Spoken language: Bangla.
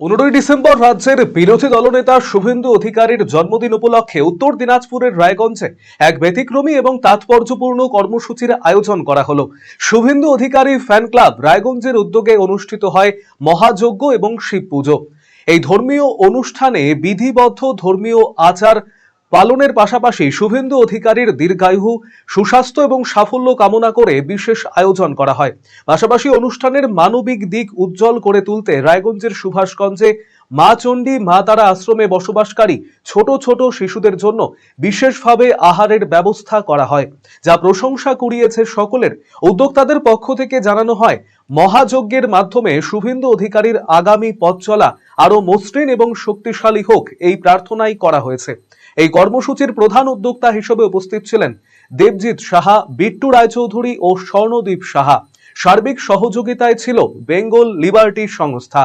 পনেরোই ডিসেম্বর রাজ্যের বিরোধী দলনেতা শুভেন্দু অধিকারীর জন্মদিন উপলক্ষে উত্তর দিনাজপুরের রায়গঞ্জে এক ব্যতিক্রমী এবং তাৎপর্যপূর্ণ কর্মসূচির আয়োজন করা হল। শুভেন্দু অধিকারী ফ্যান ক্লাব রায়গঞ্জের উদ্যোগে অনুষ্ঠিত হয় মহাযজ্ঞ এবং শিব পুজো এই ধর্মীয় অনুষ্ঠানে বিধিবদ্ধ ধর্মীয় আচার পালনের পাশাপাশি শুভেন্দু অধিকারীর দীর্ঘায়ু, সুস্বাস্থ্য এবং সাফল্য কামনা করে বিশেষ আয়োজন করা হয়। পাশাপাশি অনুষ্ঠানের মানবিক দিক উজ্জ্বল করে তুলতে রায়গঞ্জের সুভাষগঞ্জে মা চণ্ডী, মা তারা আশ্রমে বসবাসকারী ছোট ছোট শিশুদের জন্য বিশেষভাবে আহারের ব্যবস্থা করা হয়, যা প্রশংসা কুড়িয়েছে সকলের। উদ্যোক্তাদের পক্ষ থেকে জানানো হয়, মহাযজ্ঞের মাধ্যমে শুভেন্দু অধিকারীর আগামী পথ চলা আরও মসৃণ এবং শক্তিশালী হোক এই প্রার্থনাই করা হয়েছে। এই কর্মসূচির প্রধান উদ্যোক্তা হিসেবে উপস্থিত ছিলেন দেবজিৎ সাহা, বিট্টু রায়চৌধুরী ও স্বর্ণদীপ সাহা। সার্বিক সহযোগিতায় ছিল বেঙ্গল লিবার্টি সংস্থা।